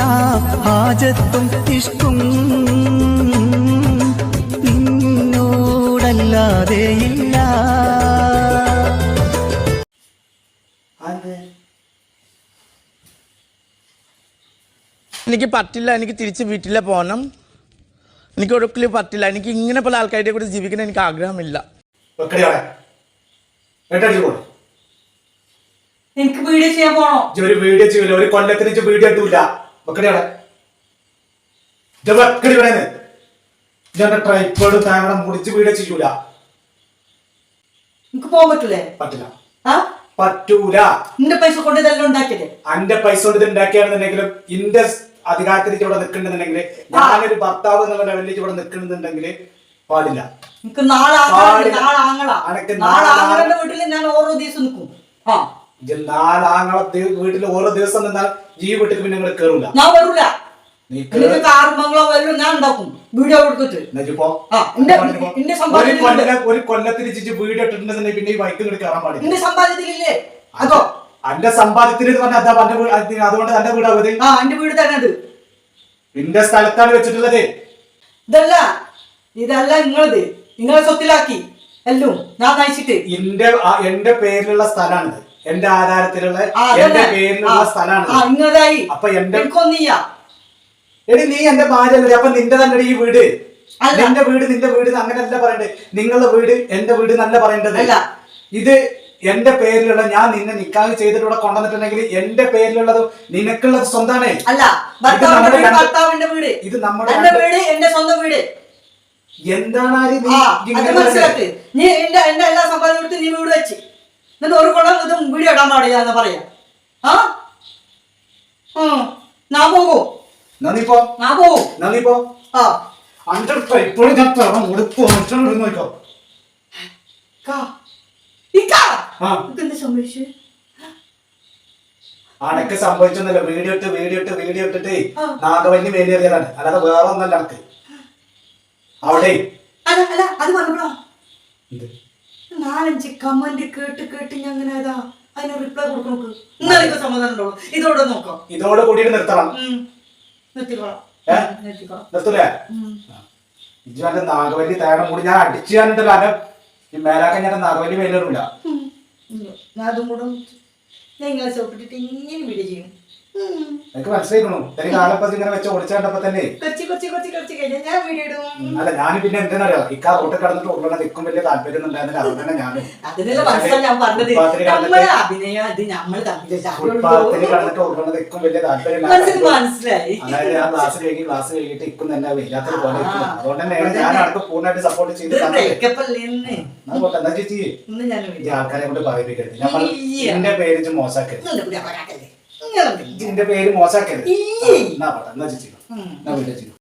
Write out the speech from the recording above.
എല്ലാം ഹാജത്തും ഇഷ്കും. നിന്നോടല്ലാതെ ഇല്ല. എനിക്ക് പറ്റില്ല എനിക്ക് തിരിച്ച് വീട്ടിൽ പോകണം എനിക്ക് ഒരിക്കലും പറ്റില്ല എനിക്ക് ഇങ്ങനെ പല ആൾക്കാരുടെ കൂടെ ജീവിക്കാൻ എനിക്ക് ആഗ്രഹമില്ല. എനിക്ക് വീഡിയോ ചെയ്യാൻ പോണോ? ഒരു വീഡിയോ ചെയ്യൂല ഒരു കൊല്ലത്തിന് വീഡിയോ ഇട്ടൂല വെക്കടിയോടെ ഇത് വെക്കടി ഇവിടെ ഇജന്റെ ട്രൈപ്പോഡ് താങ്കളെ മുടിച്ച് വീഡിയോ ചെയ്യൂല എനിക്ക് പോകാൻ പറ്റൂലേ? പറ്റില്ല. ആ? പറ്റൂല. നിന്റെ പൈസ കൊണ്ട് ഇതെല്ലാം ഉണ്ടാക്കിയല്ലേ അന്റെ പൈസ കൊണ്ട് ഇത് ഉണ്ടാക്കിയാണെന്നുണ്ടെങ്കിലും ഇന്റെ അധികാരത്തിൽ ഇവിടെ നിൽക്കുന്നുണ്ടെങ്കിൽ ഞാനൊരു ഭർത്താവ് എന്നുള്ള ലെവലിൽ ഇവിടെ നിൽക്കണമെന്നുണ്ടെങ്കിൽ പാടില്ല. എനിക്ക് നാളെ. നാളെ ആങ്ങളാ. നാളെ നാളെ ആങ്ങളുടെ വീട്ടിൽ ഞാൻ ഓരോ ദിവസം നിൽക്കും. ആ. നാലാങ്ങളെ വീട്ടിൽ ഓരോ ദിവസം നിന്നാൽ ഈ വീട്ടിൽ പിന്നെ നിങ്ങൾ കേറൂല. ഞാൻ വരൂല. നീ ആർമങ്ങളോ കാറും ബംഗ്ലോ വല്ലതും ഞാൻ ഉണ്ടാക്കും. വീഡിയോ കൊടുത്തിട്ട്. ആ, എന്റെ- എന്നിട്ടിപ്പോ ഒരു സമ്പാദ്യത്തിൽ കൊല്ലത്തിന് ചിച്ച് വീട് ഇട്ടിട്ടുണ്ടെന്നുണ്ടെങ്കിൽ പിന്നെ ഈ ബൈക്ക് ഇങ്ങോട്ട് കയറാൻ പാടില്ല. നിന്റെ സമ്പാദ്യത്തിലില്ലേ? അതോ? അന്റെ സമ്പാദ്യത്തിന് പറഞ്ഞാൽ അതാ അതുകൊണ്ട് വീടാവത് ആ എന്റെ വീട് തന്നെ അത്. നിന്റെ സ്ഥലത്താണ് വെച്ചിട്ടുള്ളത്. ഇതല്ല. ഇതല്ല നിങ്ങളത് നിങ്ങളെ സ്വത്തിലാക്കി. എല്ലാം. ഞാൻ നയിച്ചിട്ട്. ആ- എന്റെ പേരിലുള്ള സ്ഥലമാണിത്. എന്റെ ആധാരത്തിലുള്ള എന്റെ. പേരിലുള്ള സ്ഥലമാണ്. അപ്പൊ എന്റെ എടി നീ എന്റെ ഭാര്യ അല്ലേ അപ്പൊ നിന്റെ തന്നെ ഈ വീട്. എന്റെ വീട് നിന്റെ വീട് അങ്ങനല്ല പറയണ്ടേ. നിങ്ങളുടെ വീട് എന്റെ വീട് നല്ല പറയേണ്ടത്. അല്ല. ഇത് എന്റെ പേരിലുള്ള ഞാൻ നിന്നെ നിക്കാഹ് ചെയ്തിട്ട് ഇവിടെ കൊണ്ടുവന്നിട്ടുണ്ടെങ്കിൽ എന്റെ പേരിലുള്ളത് നിനക്കുള്ളത് സ്വന്തമാണ് അല്ല. ഭർത്താവിന്റെ വീട് ഇത് നമ്മുടെ വീട് എന്റെ സ്വന്തം വീട്. എന്താണ് നീ എന്റെ എല്ലാ സമ്പാദ്യം നീ വീട് വെച്ച്. എന്നിട്ട് ഒരു കുളം ഇത് വീഡിയോ ഇടാൻ പാടില്ല എന്ന് പറയാ. ആ. ഞാൻ പോകൂ. നന്ദിപ്പോ ഞാൻ പോകൂ. നന്ദിപ്പോ ആ. അന്റെ ഇപ്പോഴും ഞാൻ നോക്കോ അനക്ക് സംഭവിച്ചൊന്നുമില്ല. വീഡിയോ ഇട്ട് വീഡിയോ ഇട്ട് വീഡിയോ ഇട്ടിട്ട്. നാഗവല്ലി മേലേറിയതാണ് അല്ലാതെ വേറെ ഒന്നല്ല അനക്ക് അവിടെ അത് പറഞ്ഞോ എന്ത്? നാലഞ്ച് കമന്റ് കേട്ട് കേട്ട് ഞാൻ അങ്ങനെ ഏതാ അതിന് റിപ്ലൈ ഇന്നലെ സമാധാനം ഇതോടെ നോക്കാം. ഇതോടെ കൂടിയിട്ട് നിർത്തണം. ഉം. നിർത്തിക്കോളാം. ഏ? നിർത്തിക്കോളാം. നിർത്തൂലേ? ഉം. ഇജ്ജ് എന്റെ നാഗവല്ലി തേടം കൂടി ഞാൻ അടിച്ചു ഈ ഞാൻ നാഗവല്ലി മേലേറില്ല ഉം. ഞാൻ അതും കൂടെ ഞാൻ ഇങ്ങനെ ചോപ്പിട്ടിട്ട് ഇങ്ങനെ ചെയ്യും. എനിക്ക് മനസ്സിലാക്കണു എനിക്ക് കാലപ്പത്തി ഇങ്ങനെ വെച്ച് ഓടിച്ചു കണ്ടപ്പോ തന്നെ. അല്ല ഞാൻ പിന്നെ എന്തിനറിയോ ഇക്കാ റോട്ടിൽ കടന്നിട്ട് ഉള്ള നിൽക്കും വലിയ താല്പര്യം ഉണ്ടായിരുന്നില്ല. തന്നെ ഞാനും. ഫുട്പാത്തിൽ കടന്നിട്ട് ഓടണ നിൽക്കും വലിയ താല്പര്യം അതായത് ഞാൻ ക്ലാസ് കഴിഞ്ഞ് ക്ലാസ് കഴിഞ്ഞിട്ട് ഇക്കും തന്നെ വയ്യാത്തൊരു പോലെ അതുകൊണ്ട് തന്നെയാണ് ഞാൻ അടുത്ത് പൂർണമായിട്ട് സപ്പോർട്ട് ചെയ്ത് എന്താ ചേച്ചി? ഈ ആൾക്കാരെ കൊണ്ട് പറയിപ്പിക്കരുത്. എന്റെ പേര് മോശാക്കരുത്. ഇതിന്റെ ഇങ്ങനെ ഇതിന്റെ പേര് മോശാക്കരുത്. ഇയ്യ്. എന്നാ പോട്ടെ എന്നാ ചേച്ചി. എന്നാ വീട്ടിൽ ചെയ്തു